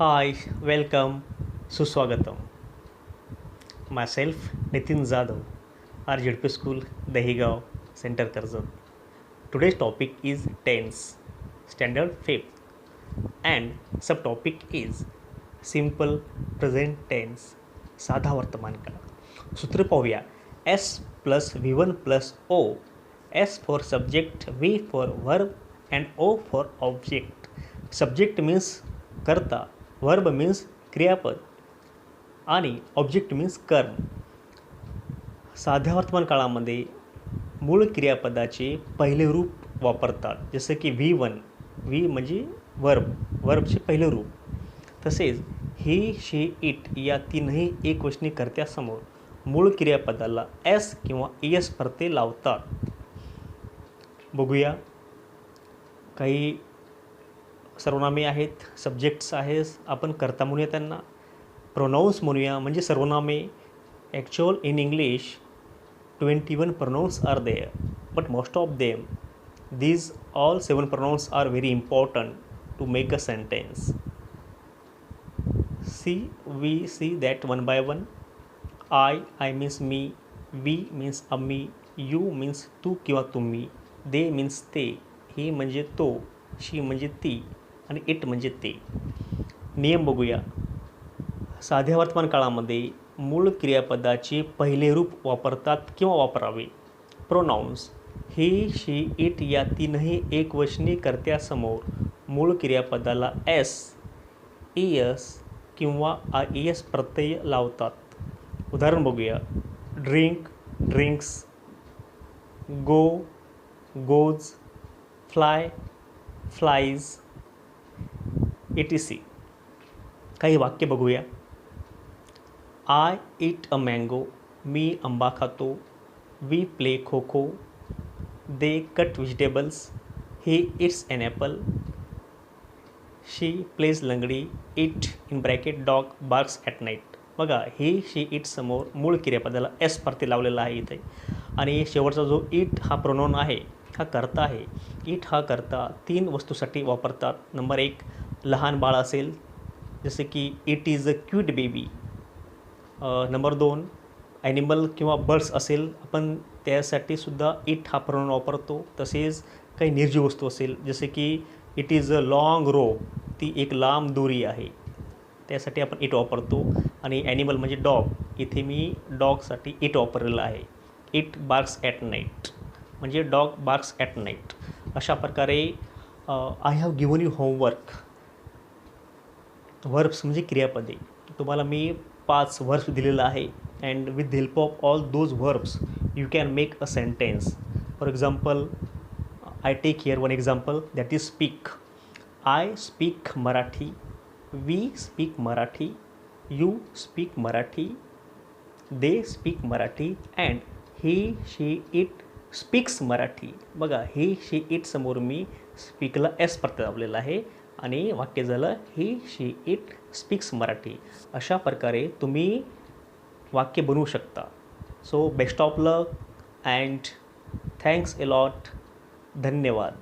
हाय welcome सुस्वागतम. Myself Nitin Jadhav R Z P school Dahigaon centre Karjat today's topic is tense standard fifth and subtopic is simple present tense साधा वर्तमान काळ. सूत्र पाहूया. S plus V one plus O S for subject V for verb and O for object subject means कर्ता verb means क्रियापद. आणि object means कर्म. साध्या वर्तमान काळामध्ये मूळ क्रियापदाचे पहिले रूप वापरतात. जसं की व्ही वन व्ही म्हणजे वर्ब वर्बचे पहिले रूप. तसेच हे शे इट या तीनही एकवचनी कर्त्यासमोर मूळ क्रियापदाला एस किंवा एस परते लावतात. बघूया. काही सर्वनामे आहेत सब्जेक्ट्स आहेत आपण करता म्हणूया त्यांना. प्रोनाऊन्स म्हणूया म्हणजे सर्वनामे. Actual in English twenty one pronouns are there but most of them these all seven pronouns are very important to make a sentence see we see that one by one I I means me we means आम्ही you means तू किंवा तुम्ही दे means ते ही म्हणजे तो शी म्हणजे ती आणि इट म्हणजे ते. नियम बघूया. साध्या वर्तमान काळामध्ये मूळ क्रियापदाचे पहिले रूप वापरतात किंवा वापरावे. प्रोनाउन्स हे शी इट या तीनही एकवचनी कर्त्यासमोर मूळ क्रियापदाला एस ए एस किंवा आय एस प्रत्यय लावतात. उदाहरण बघूया. Drink drinks go goes fly flies A T C काही वाक्य बघूया. आय इट अ मँगो मी आंबा खातो we play kho kho they cut vegetables he eats an apple she plays langdi it in bracket dog barks at night बघा he she it समोर मूळ क्रियापदाला एस परती लावलेला आहे इथे. आणि शेवटचा जो इट हा प्रोनोन आहे हा करता आहे. इट हा करता तीन वस्तूसाठी वापरतात. नंबर एक लहान बाळ असेल जसे की it is a cute baby number दोन ॲनिमल किंवा बर्ड्स असेल आपण त्यासाठी सुद्धा इट हा प्रणून वापरतो. तसेच काही निर्जीव वस्तू असेल जसे की it is a long row ती एक लांब दोरी आहे. त्यासाठी आपण इट वापरतो. आणि ॲनिमल म्हणजे डॉग इथे मी डॉगसाठी इट वापरलेलं आहे. इट बार्क्स ॲट नाईट म्हणजे डॉग बार्क्स ॲट नाईट अशा प्रकारे I have given you homework verbs म्हणजे क्रियापदे. तुम्हाला मी पाच वर्ब्स दिलेलं आहे. And with the help of all those verbs you can make a sentence for example I take here one example that is speak I speak Marathi we speak Marathi you speak Marathi they speak Marathi and he she it speaks Marathi बघा he she it समोर मी स्पीकला S प्रत्यय लावलेला आहे. आणि वाक्य झालं he she it speaks Marathi. अशा प्रकारे तुम्ही वाक्य बनवू शकता. So best of luck and thanks a lot धन्यवाद.